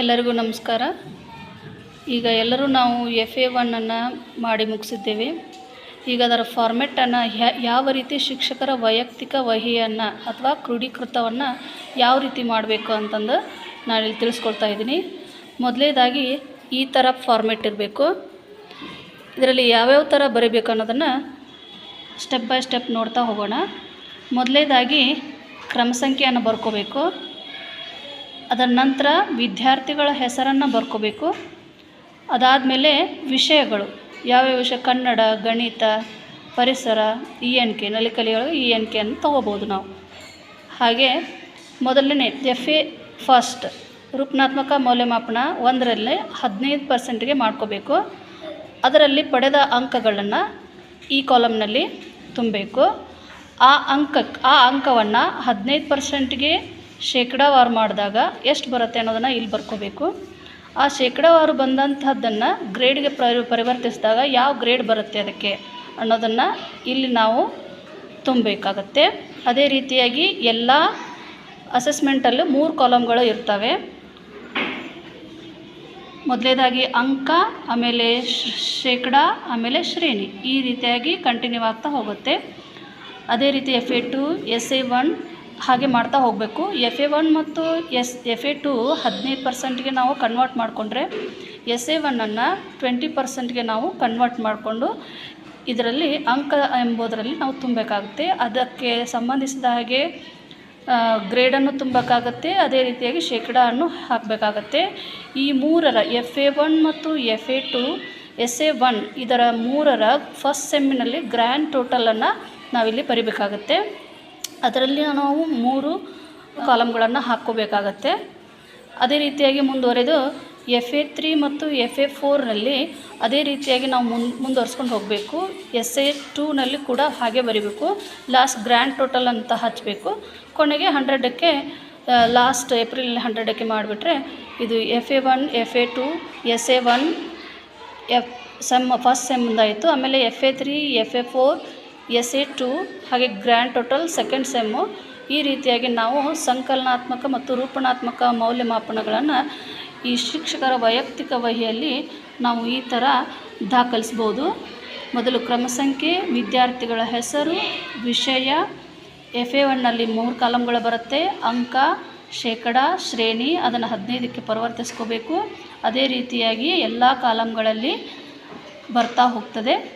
ಎಲ್ಲರಿಗೂ ನಮಸ್ಕಾರ. ಈಗ ಎಲ್ಲರೂ ನಾವು ಎಫ್ ಎ ಒನ್ನನ್ನು ಮಾಡಿ ಮುಗಿಸಿದ್ದೇವೆ. ಈಗ ಅದರ ಫಾರ್ಮೆಟನ್ನು ಯಾವ ರೀತಿ ಶಿಕ್ಷಕರ ವೈಯಕ್ತಿಕ ವಹಿಯನ್ನು ಅಥವಾ ಕ್ರೋಢೀಕೃತವನ್ನು ಯಾವ ರೀತಿ ಮಾಡಬೇಕು ಅಂತಂದು ನಾನಿಲ್ಲಿ ತಿಳಿಸ್ಕೊಳ್ತಾ ಇದ್ದೀನಿ. ಮೊದಲೇದಾಗಿ ಈ ಥರ ಫಾರ್ಮೆಟ್ ಇರಬೇಕು. ಇದರಲ್ಲಿ ಯಾವ್ಯಾವ ಥರ ಬರೀಬೇಕು ಅನ್ನೋದನ್ನು ಸ್ಟೆಪ್ ಬೈ ಸ್ಟೆಪ್ ನೋಡ್ತಾ ಹೋಗೋಣ. ಮೊದಲೇದಾಗಿ ಕ್ರಮ ಸಂಖ್ಯೆಯನ್ನು ಬರ್ಕೋಬೇಕು. ಅದರ ನಂತರ ವಿದ್ಯಾರ್ಥಿಗಳ ಹೆಸರನ್ನು ಬರ್ಕೋಬೇಕು. ಅದಾದಮೇಲೆ ವಿಷಯಗಳು. ಯಾವ್ಯಾವ ವಿಷಯ? ಕನ್ನಡ, ಗಣಿತ, ಪರಿಸರ ಇ ಎನ್ ಕೆ ನಲಿಕಲಿಯೊಳಗೆ ಇ ಎನ್ ಕೆ ಅನ್ನು ತೊಗೋಬೋದು ನಾವು. ಹಾಗೆ ಮೊದಲನೇ ಎಫ್ ಫಸ್ಟ್ ರೂಪನಾತ್ಮಕ ಮೌಲ್ಯಮಾಪನ ಒಂದರಲ್ಲಿ ಹದಿನೈದು ಪರ್ಸೆಂಟ್ಗೆ ಮಾಡ್ಕೋಬೇಕು. ಅದರಲ್ಲಿ ಪಡೆದ ಅಂಕಗಳನ್ನು ಈ ಕಾಲಮ್ನಲ್ಲಿ ತುಂಬಬೇಕು. ಆ ಅಂಕಕ್ಕೆ ಆ ಅಂಕವನ್ನು ಹದಿನೈದು ಪರ್ಸೆಂಟ್ಗೆ ಶೇಕಡಾವಾರು ಮಾಡಿದಾಗ ಎಷ್ಟು ಬರುತ್ತೆ ಅನ್ನೋದನ್ನು ಇಲ್ಲಿ ಬರ್ಕೋಬೇಕು. ಆ ಶೇಕಡಾವಾರು ಬಂದಂಥದ್ದನ್ನು ಗ್ರೇಡ್ಗೆ ಪರಿ, ಪರಿವರ್ತಿಸಿದಾಗ ಯಾವ ಗ್ರೇಡ್ ಬರುತ್ತೆ ಅದಕ್ಕೆ ಅನ್ನೋದನ್ನು ಇಲ್ಲಿ ನಾವು ತುಂಬಬೇಕಾಗತ್ತೆ. ಅದೇ ರೀತಿಯಾಗಿ ಎಲ್ಲ ಅಸೆಸ್ಮೆಂಟಲ್ಲೂ ಮೂರು ಕಾಲಮ್ಗಳು ಇರ್ತವೆ. ಮೊದಲೇದಾಗಿ ಅಂಕ, ಆಮೇಲೆ ಶೇಕಡ, ಆಮೇಲೆ ಶ್ರೇಣಿ ಈ ರೀತಿಯಾಗಿ ಕಂಟಿನ್ಯೂ ಆಗ್ತಾ ಹೋಗುತ್ತೆ. ಅದೇ ರೀತಿ F A two S A one ಹಾಗೆ ಮಾಡ್ತಾ ಹೋಗಬೇಕು. ಎಫ್ ಎ ಒನ್ ಮತ್ತು ಎಸ್, ಎಫ್ ಎ ಟು ಹದಿನೈದು ಪರ್ಸೆಂಟ್ಗೆ ನಾವು ಕನ್ವರ್ಟ್ ಮಾಡಿಕೊಂಡ್ರೆ ಎಸ್ ಎ ಒನ್ನನ್ನು ಟ್ವೆಂಟಿ ಪರ್ಸೆಂಟ್ಗೆ ನಾವು ಕನ್ವರ್ಟ್ ಮಾಡಿಕೊಂಡು ಇದರಲ್ಲಿ ಅಂಕ ಎಂಬುದರಲ್ಲಿ ನಾವು ತುಂಬಬೇಕಾಗುತ್ತೆ. ಅದಕ್ಕೆ ಸಂಬಂಧಿಸಿದ ಹಾಗೆ ಗ್ರೇಡನ್ನು ತುಂಬಬೇಕಾಗತ್ತೆ. ಅದೇ ರೀತಿಯಾಗಿ ಶೇಕಡಾವನ್ನು ಹಾಕಬೇಕಾಗತ್ತೆ. ಈ ಮೂರರ ಎಫ್ ಎ ಒನ್ ಮತ್ತು F A two S A one ಇದರ ಮೂರರ ಫಸ್ಟ್ ಸೆಮ್ಮಿನಲ್ಲಿ ಗ್ರ್ಯಾಂಡ್ ಟೋಟಲನ್ನು ನಾವಿಲ್ಲಿ ಬರಿಬೇಕಾಗತ್ತೆ. ಅದರಲ್ಲಿ ನಾವು ಮೂರು ಕಾಲಮ್ಗಳನ್ನು ಹಾಕ್ಕೋಬೇಕಾಗತ್ತೆ. ಅದೇ ರೀತಿಯಾಗಿ ಮುಂದುವರೆದು ಎಫ್ ಎ ತ್ರೀ ಮತ್ತು ಎಫ್ ಎ ಫೋರ್ನಲ್ಲಿ ಅದೇ ರೀತಿಯಾಗಿ ನಾವು ಮುನ್, ಮುಂದುವರ್ಸ್ಕೊಂಡು ಹೋಗಬೇಕು. ಎಸ್ ಎ ಟೂನಲ್ಲಿ ಕೂಡ ಹಾಗೆ ಬರಿಬೇಕು. ಲಾಸ್ಟ್ ಗ್ರ್ಯಾಂಡ್ ಟೋಟಲ್ ಅಂತ ಹಚ್ಚಬೇಕು ಕೊನೆಗೆ ಹಂಡ್ರೆಡಕ್ಕೆ ಲಾಸ್ಟ್ ಏಪ್ರಿಲ್ ಹಂಡ್ರೆಡಕ್ಕೆ ಮಾಡಿಬಿಟ್ರೆ ಇದು F A one F A two S A one F sem first ಸೆಮ್ದಾಯಿತು ಆಮೇಲೆ F A three F A four S A two ಹಾಗೆ ಗ್ರ್ಯಾಂಡ್ ಟೋಟಲ್ ಸೆಕೆಂಡ್ ಸೆಮ್ಮು ಈ ರೀತಿಯಾಗಿ ನಾವು ಸಂಕಲನಾತ್ಮಕ ಮತ್ತು ರೂಪಣಾತ್ಮಕ ಮೌಲ್ಯಮಾಪನಗಳನ್ನು ಈ ಶಿಕ್ಷಕರ ವೈಯಕ್ತಿಕ ವಹಿಯಲ್ಲಿ ನಾವು ಈ ಥರ ದಾಖಲಿಸ್ಬೋದು. ಮೊದಲು ಕ್ರಮ ಸಂಖ್ಯೆ ವಿದ್ಯಾರ್ಥಿಗಳ ಹೆಸರು, ವಿಷಯ ಎಫ್ ಎ ಒನ್ನಲ್ಲಿ ಮೂರು ಕಾಲಮ್ಗಳು ಬರುತ್ತೆ. ಅಂಕ, ಶೇಕಡ, ಶ್ರೇಣಿ, ಅದನ್ನು ಹದಿನೈದಕ್ಕೆ ಪರಿವರ್ತಿಸ್ಕೋಬೇಕು. ಅದೇ ರೀತಿಯಾಗಿ ಎಲ್ಲ ಕಾಲಮ್ಗಳಲ್ಲಿ ಬರ್ತಾ ಹೋಗ್ತದೆ.